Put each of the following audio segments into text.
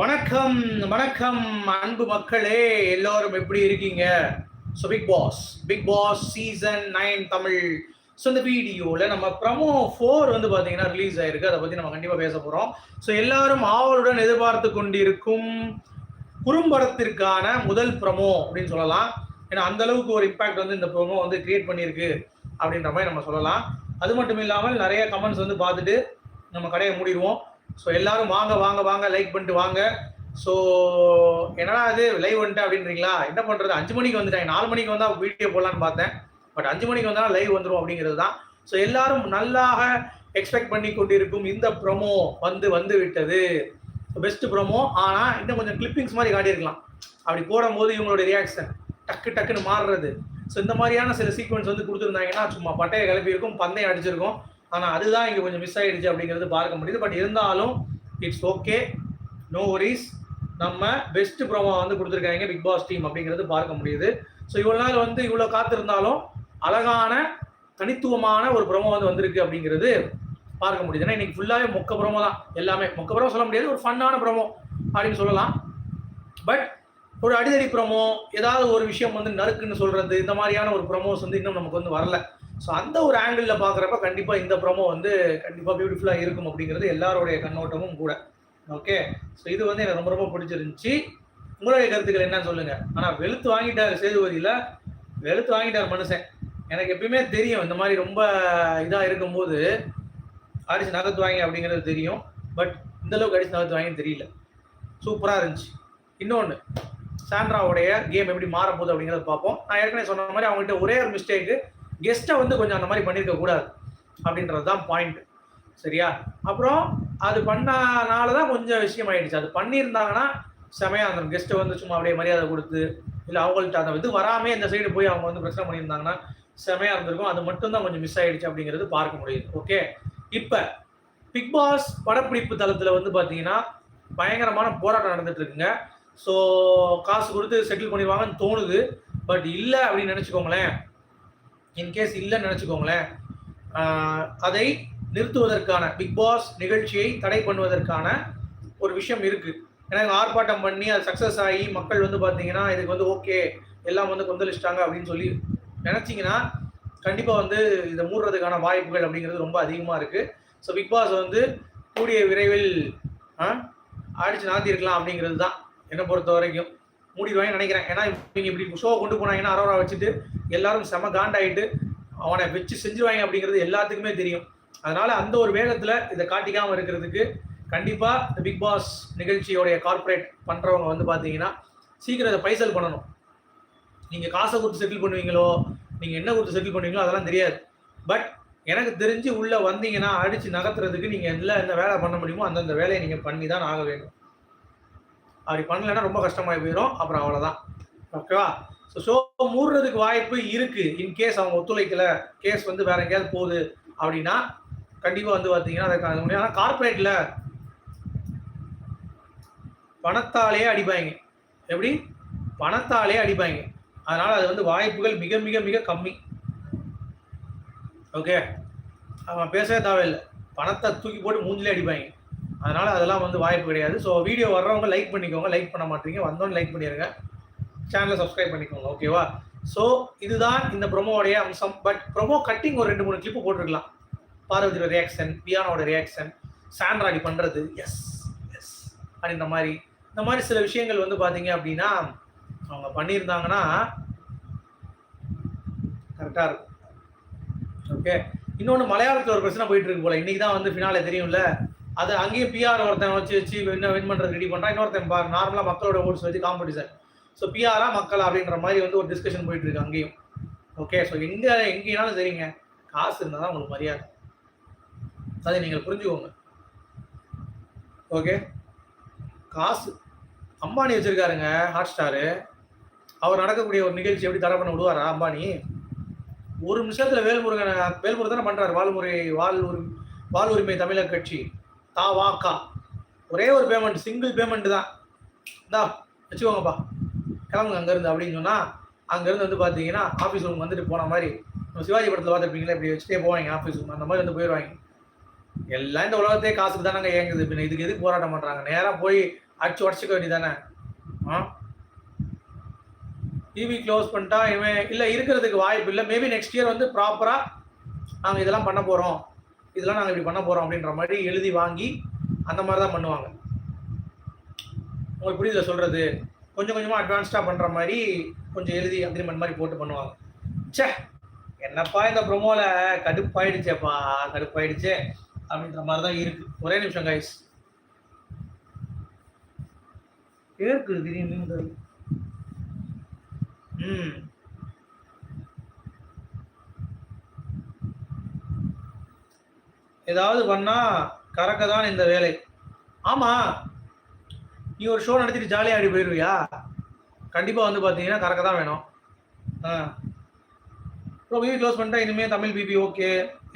வணக்கம் வணக்கம் அன்பு மக்களே எல்லோரும் எப்படி இருக்கீங்க? So Bigg Boss Bigg Boss season nine Tamil. So இந்த வீடியோவில் நம்ம ப்ரமோ ஃபோர் வந்து பார்த்தீங்கன்னா ரிலீஸ் ஆயிருக்கு. அதை பற்றி நம்ம கண்டிப்பாக பேச போகிறோம் ஸோ எல்லாரும் ஆவலுடன் எதிர்பார்த்து கொண்டிருக்கும் குறும்படத்திற்கான முதல் ப்ரமோ அப்படின்னு சொல்லலாம். ஏன்னா அந்த அளவுக்கு ஒரு இம்பாக்ட் வந்து இந்த ப்ரோமோ வந்து கிரியேட் பண்ணியிருக்கு அப்படின்ற மாதிரி நம்ம சொல்லலாம். அது மட்டும் இல்லாமல் நிறைய கமெண்ட்ஸ் வந்து பார்த்துட்டு நம்ம கடையை மூடிடுவோம். ஸோ எல்லாரும் வாங்க வாங்க வாங்க லைக் பண்ணிட்டு வாங்க. ஸோ என்னடா அது லைவ் வந்துட்டு அப்படின்றீங்களா? என்ன பண்ணுறது அஞ்சு மணிக்கு வந்துட்டாங்க. நாலு மணிக்கு வந்தால் வீடியோ போடலான்னு பார்த்தேன். பட் அஞ்சு மணிக்கு வந்தாலும் லைவ் வந்துடும் அப்படிங்கிறது தான். ஸோ எல்லாரும் நல்லாக எக்ஸ்பெக்ட் பண்ணி கொண்டிருக்கும் இந்த ப்ரொமோ வந்து வந்து விட்டது. பெஸ்ட் ப்ரொமோ ஆனால் இன்னும் கொஞ்சம் கிளிப்பிங்ஸ் மாதிரி காட்டியிருக்கலாம். அப்படி போடும்போது இவங்களோட ரியாக்ஷன் டக்கு டக்குன்னு மாறுறது. ஸோ இந்த மாதிரியான சில சீக்வன்ஸ் வந்து கொடுத்துருந்தாங்கன்னா சும்மா பட்டையை கிளப்பியிருக்கும் பந்தயம் அடிச்சிருக்கும். ஆனால் அதுதான் இங்கே கொஞ்சம் மிஸ் ஆகிடுச்சு அப்படிங்கிறது பார்க்க முடியுது. பட் இருந்தாலும் இட்ஸ் ஓகே நோ வரிஸ் நம்ம பெஸ்ட் ப்ரோமோ வந்து கொடுத்துருக்காங்க பிக் பாஸ் டீம் அப்படிங்கிறது பார்க்க முடியுது. ஸோ இவ்வளோ நாள் வந்து இவ்வளோ காத்திருந்தாலும் அழகான தனித்துவமான ஒரு ப்ரோமோ வந்து வந்திருக்கு அப்படிங்கிறது பார்க்க முடியுது. ஏன்னா இன்னைக்கு ஃபுல்லாகவே மொக்க ப்ரோமோ தான். எல்லாமே மொக்க ப்ரோமோ சொல்ல முடியாது. ஒரு ஃபன்னான ப்ரோமோ அப்படின்னு சொல்லலாம். பட் ஒரு அடிதடி ப்ரோமோ ஏதாவது ஒரு விஷயம் வந்து நறுக்குன்னு சொல்கிறது இந்த மாதிரியான ஒரு ப்ரோமோஸ் வந்து இன்னும் நமக்கு வந்து வரல. ஸோ அந்த ஒரு ஆங்கிளில் பார்க்குறப்ப கண்டிப்பாக இந்த ப்ரோமோ வந்து கண்டிப்பாக பியூட்டிஃபுல்லாக இருக்கும் அப்படிங்கிறது எல்லாருடைய கண்ணோட்டமும் கூட. ஓகே ஸோ இது வந்து எனக்கு ரொம்ப ரொம்ப பிடிச்சிருந்துச்சி. உங்களுடைய கருத்துக்கள் என்னன்னு சொல்லுங்க. ஆனால் வெளுத்து வாங்கிட்டார் சேதுபதியில் வெளுத்து வாங்கிட்டார் மனுஷன். எனக்கு எப்பயுமே தெரியும் இந்த மாதிரி ரொம்ப இதாக இருக்கும்போது அடிச்சு நகர்த்துவாங்க அப்படிங்கிறது தெரியும். பட் இந்த அளவுக்கு அடிச்சு நகர்த்துவாங்கன்னு தெரியல. சூப்பராக இருந்துச்சு. இன்னொன்று சாண்ட்ராவுடைய கேம் எப்படி மாற அப்படிங்கிறத பார்ப்போம். நான் ஏற்கனவே சொன்ன மாதிரி அவங்ககிட்ட ஒரே ஒரு மிஸ்டேக்கு கெஸ்ட்டை வந்து கொஞ்சம் அந்த மாதிரி பண்ணியிருக்க கூடாது. அப்படின்றது தான் பாயிண்ட் சரியா? அப்புறம் அது பண்ணனால தான் கொஞ்சம் விஷயம் ஆயிடுச்சு அது பண்ணியிருந்தாங்கன்னா செமையாக அந்த கெஸ்ட்டை வந்து சும்மா அப்படியே மரியாதை கொடுத்து இல்லை அவங்கள்ட்ட அந்த இது வராமே இந்த சைடு போய் அவங்க வந்து பிரச்சனை பண்ணியிருந்தாங்கன்னா செமையாக இருந்திருக்கும். அது மட்டும்தான் கொஞ்சம் மிஸ் ஆயிடுச்சு அப்படிங்கிறது பார்க்க முடியுது. ஓகே இப்போ பிக் பாஸ் படப்பிடிப்பு தளத்தில் வந்து பார்த்தீங்கன்னா பயங்கரமான போராட்டம் நடந்துட்டு இருக்குங்க. ஸோ காசு கொடுத்து செட்டில் பண்ணிடுவாங்கன்னு தோணுது. பட் இல்லை அப்படின்னு நினச்சிக்கோங்களேன். இன்கேஸ் இல்லைன்னு நினச்சிக்கோங்களேன். அதை நிறுத்துவதற்கான பிக் பாஸ் நிகழ்ச்சியை தடை பண்ணுவதற்கான ஒரு விஷயம் இருக்குது ஏன்னா ஆர்ப்பாட்டம் பண்ணி அது சக்ஸஸ் ஆகி மக்கள் வந்து பார்த்தீங்கன்னா இதுக்கு வந்து ஓகே எல்லாம் வந்து கொந்தளிச்சிட்டாங்க அப்படின்னு சொல்லி நினச்சிங்கன்னா கண்டிப்பாக வந்து இதை மூடுறதுக்கான வாய்ப்புகள் அப்படிங்கிறது ரொம்ப அதிகமாக இருக்குது ஸோ பிக் பாஸ் வந்து கூடிய விரைவில் அடிச்சு நாத்திருக்கலாம் அப்படிங்கிறது தான் என்னை பொறுத்த வரைக்கும். மூடிடுவாங்க நினைக்கிறேன். ஏன்னா இவங்க இப்படி ஷோ கொண்டு போனாங்கன்னா அரோரா வச்சுட்டு எல்லாரும் செம காண்டாயிட்டு அவனை வச்சு செஞ்சுருவாங்க அப்படிங்கிறது எல்லாத்துக்குமே தெரியும். அதனால அந்த ஒரு வேகத்தில் இதை காட்டிக்காமல் இருக்கிறதுக்கு கண்டிப்பாக இந்த பிக் பாஸ் நிகழ்ச்சியோடைய கார்ப்பரேட் பண்ணுறவங்க வந்து பார்த்தீங்கன்னா சீக்கிரம் இதை பைசல் பண்ணணும். நீங்கள் காசை கொடுத்து செட்டில் பண்ணுவீங்களோ நீங்கள் என்ன கொடுத்து செட்டில் பண்ணுவீங்களோ அதெல்லாம் தெரியாது. பட் எனக்கு தெரிஞ்சு உள்ளே வந்தீங்கன்னா அடித்து நகர்த்துறதுக்கு நீங்கள் எல்லாம் என்ன வேலை பண்ண முடியுமோ அந்தந்த வேலையை நீங்கள் பண்ணி தான் ஆக வேண்டும். அப்படி பண்ணலைன்னா ரொம்ப கஷ்டமாகி போயிடும் அப்புறம் அவ்வளோதான் ஓகேவா ஸோ ஷோ மூடுறதுக்கு வாய்ப்பு இருக்கு. இன்கேஸ் அவங்க ஒத்துழைக்கல கேஸ் வந்து வேற எங்கேயாவது போகுது அப்படின்னா கண்டிப்பாக வந்து பார்த்தீங்கன்னா அதை முடியும் ஆனால் கார்பரேட்டில் பணத்தாலே அடிப்பாங்க எப்படி? பணத்தாலே அடிப்பாங்க அதனால அது வந்து வாய்ப்புகள் மிக மிக மிக கம்மி. ஓகே அவன் பேசவே தேவையில்லை. பணத்தை தூக்கி போட்டு மூஞ்சிலே அடிப்பாங்க அதனால அதெல்லாம் வந்து வாய்ப்பு கிடையாது. ஸோ வீடியோ வர்றவங்க லைக் பண்ணிக்கோங்க. லைக் பண்ண மாட்டீங்க. வந்தோன்னு லைக் பண்ணிடுங்க சேனலை சப்ஸ்கிரைப் பண்ணிக்கோங்க ஓகேவா ஸோ இதுதான் இந்த ப்ரொமோடைய அம்சம். பட் ப்ரொமோ கட்டிங் ஒரு ரெண்டு மூணு கிளிப்பு போட்டிருக்கலாம். பார்வதியோட ரியாக்ஷன் பியானோட ரியாக்ஷன் சாண்ட்ராடி பண்ணுறது எஸ் எஸ் அப்படின்ற மாதிரி. இந்த மாதிரி சில விஷயங்கள் வந்து பார்த்தீங்க அப்படின்னா அவங்க பண்ணியிருந்தாங்கன்னா கரெக்டாக இருக்கும். ஓகே இன்னொன்று மலையாளத்தில் ஒரு பிரச்சனை போயிட்டு இருக்கு போல. இன்னைக்கு தான் வந்து ஃபினாலே தெரியும்ல. அது அங்கேயும் பிஆர் ஒருத்தன் வச்சு வச்சு வின் வின் பண்ணுறது ரெடி பண்ணுறான் இன்னொருத்தன் நார்மலாக மக்களோட ஓட்ஸ் வச்சு காம்படிஷன் ஸோ பிஆரா மக்களா அப்படின்ற மாதிரி வந்து ஒரு டிஸ்கஷன் போயிட்டு இருக்கு அங்கேயும். ஓகே ஸோ எங்கே எங்கேனாலும் சரிங்க. காசு இருந்தால் தான் உங்களுக்கு மரியாதை. அதை நீங்கள் புரிஞ்சுக்கோங்க. ஓகே காசு அம்பானி வச்சுருக்காருங்க ஹாட் ஸ்டாரு அவர் நடக்கக்கூடிய ஒரு நிகழ்ச்சி எப்படி தடை பண்ண விடுவாரா அம்பானி? ஒரு நிமிஷத்தில் வேல்முருகன் வேல்முருகன் தானே பண்ணுறாரு வாழ்முறை வாழ் உரி வாழ் உரிமை தமிழர் கட்சி. தா வா கா. ஒரே ஒரு பேமெண்ட் சிங்கிள் பேமெண்ட் தான். இந்தா வச்சுக்கோங்கப்பா. கிளம்புங்க அங்கேருந்து அப்படின்னு சொன்னால் அங்கேருந்து வந்து பார்த்தீங்கன்னா ஆஃபீஸ் ரூம் வந்துட்டு போன மாதிரி நம்ம சிவாஜி படத்தில் பார்த்துருப்பீங்களா இப்படி வச்சுட்டே போவாங்க ஆஃபீஸ் ரூம் அந்த மாதிரி வந்து போயிடுவாங்க எல்லாம் இந்த உலகத்தையே காசுக்கு தானங்க இயங்குது. பின்ன இதுக்கு எதுக்கு போராட்டம் பண்ணுறாங்க நேராக போய் அடிச்சு உடச்சிக்க வேண்டியதானே ஆ? டிவி க்ளோஸ் பண்ணிட்டா இவன் இல்லை இருக்கிறதுக்கு வாய்ப்பு இல்லை. மேபி நெக்ஸ்ட் இயர் வந்து ப்ராப்பராக நாங்கள் இதெல்லாம் பண்ண போகிறோம் இதெல்லாம் நாங்கள் இப்படி பண்ண போகிறோம் அப்படின்ற மாதிரி எழுதி வாங்கி அந்த மாதிரி தான் பண்ணுவாங்க. உங்களுக்கு புரியுதுல சொல்கிறது கொஞ்சம் கொஞ்சமாக அட்வான்ஸ்டாக பண்ணுற மாதிரி கொஞ்சம் எழுதி அக்ரிமெண்ட் மாதிரி போட்டு பண்ணுவாங்க. ச்சே என்னப்பா இந்த ப்ரொமோல கடுப்பாயிடுச்சேப்பா கடுப்பாயிடுச்சே அப்படின்ற மாதிரி தான் இருக்கு. ஒரே நிமிஷம் கைஸ் இருக்குது திடீர்னு ம். ஏதாவது பண்ணா கறக்க தான் இந்த வேலை. ஆமா நீ ஒரு ஷோ நடத்திட்டு ஜாலியாக ஆடி போயிடுவியா கண்டிப்பாக வந்து பார்த்தீங்கன்னா கறக்க தான் வேணும். ஆ. ப்ரோ பிபி க்ளோஸ் பண்ணிட்டா இனிமேல் தமிழ் பிபி ஓகே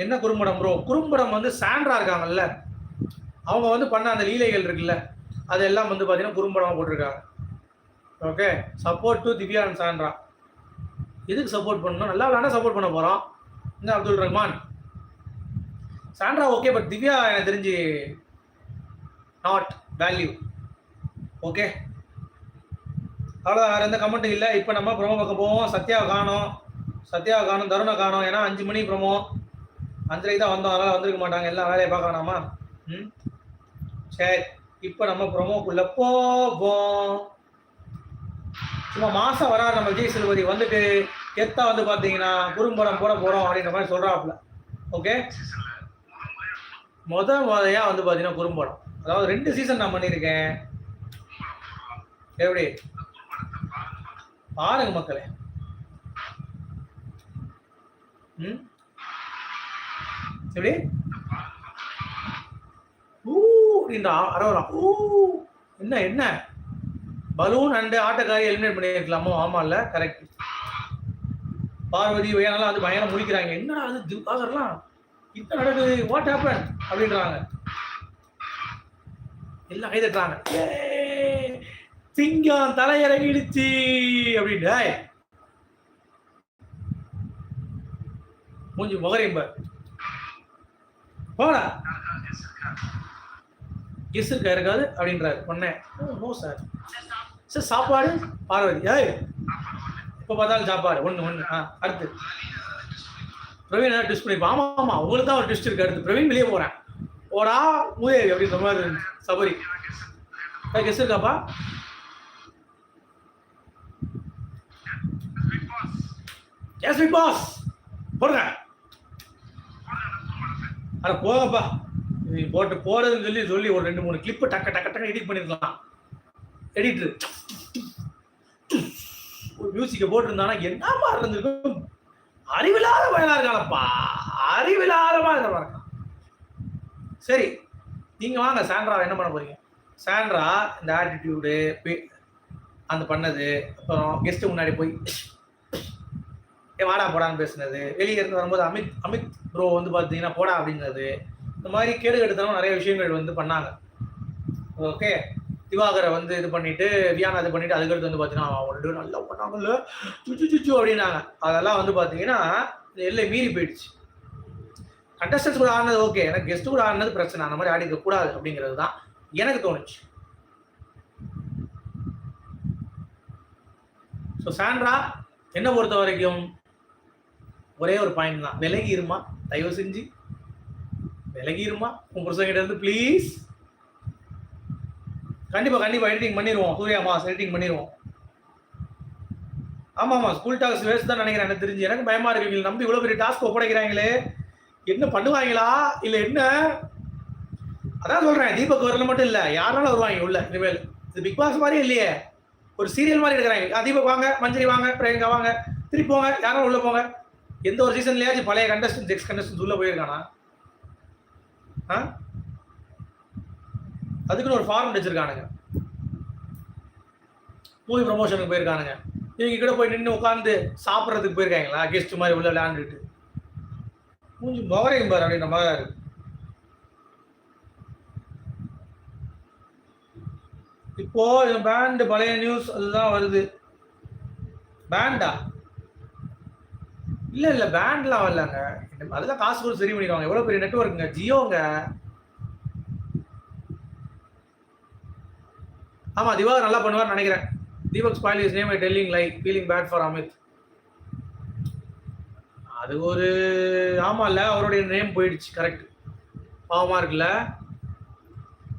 என்ன குறும்படம் ப்ரோ குறும்படம் வந்து சாண்ட்ரா இருக்காங்கல்ல அவங்க வந்து பண்ண அந்த லீலைகள் இருக்குல்ல அதெல்லாம் வந்து பார்த்தீங்கன்னா குறும்படமாக போட்டிருக்காங்க. Okay support to Divya and Sandra. எதுக்கு சப்போர்ட் பண்ணணும்? நல்லா விளாண்டா சப்போர்ட் பண்ண போகிறோம் இந்த Abdul Rahman? Sandra okay but Divya எனக்கு தெரிஞ்சு நாட் வேல்யூ ஓகே அவ்வளோ வேறு எந்த கமெண்ட்டும் இல்லை. இப்போ நம்ம ப்ரோமோ பக்கம் போவோம். சத்யா காணும். சத்யா காணும் தருணை காணும். ஏன்னா அஞ்சு மணி ப்ரோமோ அஞ்சரைக்கு தான் வந்தோம். அதனால் வந்திருக்க மாட்டாங்க. எல்லாம் வேலையை பார்க்க வேணாமா ம்? சரி. இப்போ நம்ம ப்ரோமோக்குள்ளே போவோம். சும்மா மாதம் வராது. நம்ம விஜய் சேதுபதி வந்துட்டு எத்தா வந்து பார்த்தீங்கன்னா குறும்படம் போட போகிறோம் அப்படின்ற மாதிரி சொல்கிறாப்புல ஓகே முத முதையாக வந்து பார்த்தீங்கன்னா குறும்படம். அதாவது ரெண்டு சீசன் நான் பண்ணியிருக்கேன். எப்படி? பாருங்க மக்களே. ம்? எப்படி? ஊ இந்த அரவரா ஊ என்ன என்ன? பலூன் அண்டு ஆட்டக்காரி எலிமினேட் பண்ணியிருக்கலாமோ? ஆமாம்ல கரெக்ட் பார்வதி வேணாலும் அது பயங்கரம் முடிக்கிறாங்க என்னடா அது திவாகர்லாம் என்ன நடக்குது? வாட் ஹேப்பன் அப்படின்றாங்க. எல்லாம் கைதட்டுறாங்க. சிங்கம் தலையிறங்கிடுச்சு அப்படின்ட்டு மூஞ்சி முகரையும் பார். போடா. கெஸ் இருக்கா இருக்காது அப்படின்றாரு. பொண்ணே நோ சார். சார் சாப்பாடு? பார்வதி. ஏய். இப்போ பார்த்தாலும் சாப்பாடு. ஒன்று ஒன்று ஆ அடுத்து. பிரவீன் ஏதாவது டிஸ்ட் பண்ணிப்பா. ஆமா ஆமா. உங்களுக்கு தான் ஒரு டிஸ்ட் இருக்கு. அடுத்து பிரவீன் வெளியே போறேன். ஓடா மூதேவி அப்படின்ற மாதிரி சபரி. கெஸ் இருக்காப்பா எஸ் பிக் பாஸ் போடுங்க. அட போங்கப்பா. நீ போட்டு போடுறதுன்னு சொல்லி சொல்லி ஒரு ரெண்டு மூணு கிளிப்பு டக்க டக்க டக்க எடிட் பண்ணிருக்கலாம். எடிட்ரு ஒரு மியூசிக்கை போட்டிருந்தானா என்னமா இருந்திருக்கும்? அறிவில்லாத பயனா இருக்கானப்பா அறிவில்லாத பயனா இருக்கான். சரி நீங்க வாங்க சாண்ட்ரா என்ன பண்ண போறீங்க? சாண்ட்ரா இந்த ஆட்டிடியூடு அந்த பண்ணது அப்புறம் கெஸ்ட்டு முன்னாடி போய் ஏ வாடா போடான்னு பேசுனது. வெளியே இருந்து வரும்போது அமித் அமித் ப்ரோ வந்து பார்த்தீங்கன்னா போடா அப்படிங்கிறது. இந்த மாதிரி கேடு கெடுத்தனம் நிறைய விஷயங்கள் வந்து பண்ணாங்க. ஓகே. திவாகரை வந்து இது பண்ணிட்டு வியானா இது பண்ணிட்டு அதுக்கடுத்து வந்து பார்த்தீங்கன்னா அவன் நல்லா பண்ணாங்கல்ல. சுச்சு சுச்சு அப்படின்னாங்க. அதெல்லாம் வந்து பார்த்தீங்கன்னா எல்லை மீறி போயிடுச்சு. கண்டஸ்டன்ஸ் கூட ஆடினது ஓகே எனக்கு கெஸ்ட் கூட ஆடினது பிரச்சனை. அந்த மாதிரி ஆடிக்க கூடாது அப்படிங்கிறது தான் எனக்கு தோணுச்சு. ஸோ சாண்ட்ரா என்ன பொறுத்த வரைக்கும் ஒரே ஒரு பாயிண்ட் தான். விலகி இருமா தயவு செஞ்சு. விலகி இருமா உன் புருஷங்கிட்ட இருந்து ப்ளீஸ் கண்டிப்பா கண்டிப்பா எடிட்டிங் பண்ணிடுவோம் சூர்யா மாஸ் எடிட்டிங் பண்ணிடுவோம் ஆமா ஆமா ஸ்கூல் டாக்ஸ் வேஸ்ட் தான் நினைக்கிறேன். எனக்கு தெரிஞ்சு. எனக்கு பயமா இருக்கு. இவங்களை நம்பி இவ்வளவு பெரிய டாஸ்க் ஒப்படைக்கிறாங்களே. என்ன பண்ணுவாங்களா? இல்ல என்ன? அதான் சொல்றேன். தீபக் வரல மட்டும் இல்ல. யாருனாலும் வருவாங்க உள்ள இனிமேல். இது பிக் பாஸ் மாதிரி இல்லையே. ஒரு சீரியல் மாதிரி எடுக்கிறாங்க. தீபக் வாங்க மஞ்சரி வாங்க பிரியங்கா வாங்க. திருப்பி போங்க. யாரும் உள்ள போங்க. எந்த ஒரு சீசன்லயாச்சும் பழைய கண்டஸ்டன்ஸ் எக்ஸ் கண்டஸ்டன்ஸ் உள்ள போயிருக்கானா? ஆ? அதுக்குன்னு ஒரு ஃபார்ம் வச்சிருக்கானுங்க. மூவி ப்ரமோஷனுக்கு போயிருக்கானுங்க. இவங்க கூட போய் நின்று உட்காந்து சாப்பிட்றதுக்கு போயிருக்காங்களா? கெஸ்ட் மாதிரி உள்ள விளையாண்டுட்டு. மூஞ்சி முகரையும் பாரு அப்படின்ற மாதிரி தான் இருக்கு. இப்போ பேண்ட் பழைய நியூஸ் அதுதான் வருது. பேண்டா இல்ல இல்ல பேண்ட்லாம் வரலங்க அதுதான் காசு கொடுத்து சரி பண்ணிடுவாங்க எவ்வளவு பெரிய நெட்ஒர்க்குங்க ஜியோங்க. ஆமா திவாகர் நல்லா பண்ணுவார் நினைக்கிறேன். Deepak spoil his name I telling like feeling bad for Amit அது ஒரு ஆமா இல்ல அவருடைய நேம் போயிடுச்சு கரெக்ட் பாவமா இருக்குல்ல.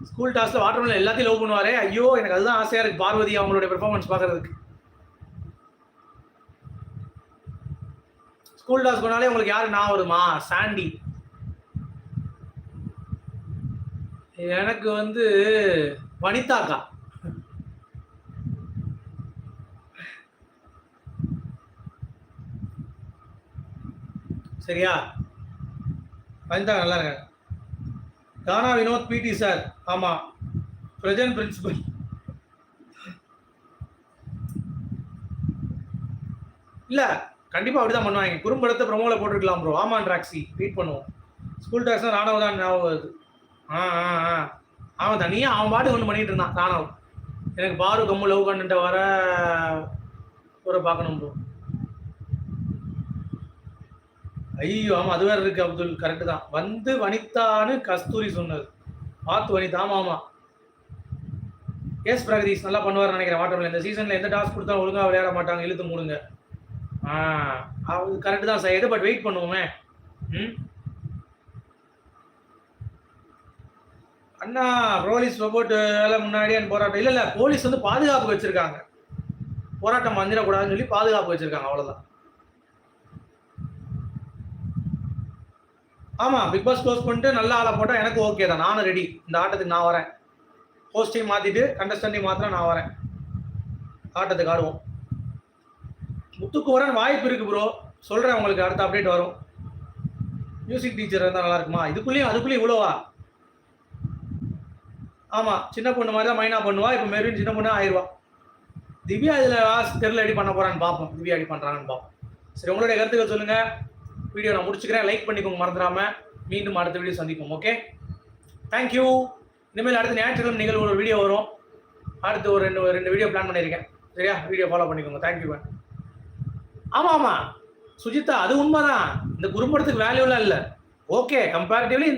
ஸ்கூல் டாஸ்ல வாட்டர்மெலன் எல்லாத்தையும் லவ் பண்ணுவாரே. ஐயோ எனக்கு அதுதான் ஆசையா இருக்கு. பார்வதி அவங்களுடைய பெர்ஃபார்மன்ஸ் பார்க்கறதுக்கு ஸ்கூல் டாஸ் போனாலே உங்களுக்கு யாரு நான் வருமா? சாண்டி. எனக்கு வந்து வனிதாக்கா சரியா? வனிதா நல்லா இருங்க தானா வினோத் பிடி சார். ஆமா. பிரஜன் பிரின்சிபல். இல்லை. கண்டிப்பாக அப்படி தான் பண்ணுவாங்க. குறும்படத்தை ப்ரொமோல போட்டிருக்கலாம் ப்ரோ ஆமா டாக்ஸி வெயிட் பண்ணுவோம். ஸ்கூல் டாக்ஸ் ராணவ தான் ஞாபகம் வருது. ஆ ஆ ஆ. அவன் தனியாக அவன் பாட்டு ஒன்று பண்ணிட்டு இருந்தான் ராணவ் எனக்கு பாரு கம்மு லவ் கண்டுட்ட வர ஒரு பார்க்கணும் ப்ரோ ஐயோ ஆமாம் அது வேற இருக்கு அப்துல். கரெக்டு தான். வந்து வனிதான்னு கஸ்தூரி சொன்னது. பார்த்து வனிதா ஆமா ஆமாம் எஸ் பிரகதீஷ் நல்லா பண்ணுவார் நினைக்கிறேன் வாட்டர் இந்த சீசனில் எந்த டாஸ்க் கொடுத்தாலும் ஒழுங்காக விளையாட மாட்டாங்க இழுத்து மூடுங்க. ஆ அது கரெக்ட் தான் சார் பட் வெயிட் பண்ணுவோமே. ம்? அண்ணா போலீஸ் ரோபோட் முன்னாடியே போராட்டம். இல்லை இல்லை போலீஸ் வந்து பாதுகாப்பு வச்சுருக்காங்க. போராட்டம் வந்துடக்கூடாதுன்னு சொல்லி பாதுகாப்பு வச்சுருக்காங்க அவ்வளோதான் ஆமாம் பிக் பாஸ் க்ளோஸ் பண்ணிட்டு நல்ல ஆளை போட்டால் எனக்கு ஓகே தான். நானும் ரெடி இந்த ஆட்டத்துக்கு நான் வரேன். ஹோஸ்டையும் மாற்றிட்டு கண்டஸ்டண்டையும் மாத்திரம் நான் வரேன். ஆட்டத்துக்கு ஆடுவோம். முத்துக்குமரன் வாய்ப்பு இருக்கு ப்ரோ சொல்கிறேன் உங்களுக்கு அடுத்த அப்டேட் வரும். மியூசிக் டீச்சர் இருந்தால் நல்லா இருக்குமா? இதுக்குள்ளேயும் அதுக்குள்ளேயும் இவ்வளோவா? ஆமாம் சின்ன பொண்ணு மாதிரி தான் மைனா பண்ணுவா. இப்போ மெருவின் சின்ன பொண்ணு ஆயிடுவா திவ்யா இதில் தெருல எடி பண்ண போகிறான்னு பார்ப்போம் திவ்யா எடி பண்ணுறாங்கன்னு பார்ப்போம் சரி உங்களுடைய கருத்துக்கள் சொல்லுங்கள் வீடியோ நான் முடிச்சுக்கிறேன். லைக் பண்ணிக்கோங்க மறந்துடாமல் மீண்டும் அடுத்த வீடியோ சந்திப்போம் ஓகே தேங்க்யூ இனிமேல் அடுத்த ஞாயிற்றுக்கிழமை நிகழ்வு ஒரு வீடியோ வரும். அடுத்து ஒரு ரெண்டு ரெண்டு வீடியோ பிளான் பண்ணியிருக்கேன். சரியா? வீடியோ ஃபாலோ பண்ணிக்கோங்க. தேங்க்யூ மேம் ஆமா ஆமா சுஜிதா அது உண்மைதான். இந்த குறும்படத்துக்கு வேல்யூலாம் இல்லை. Okay comparatively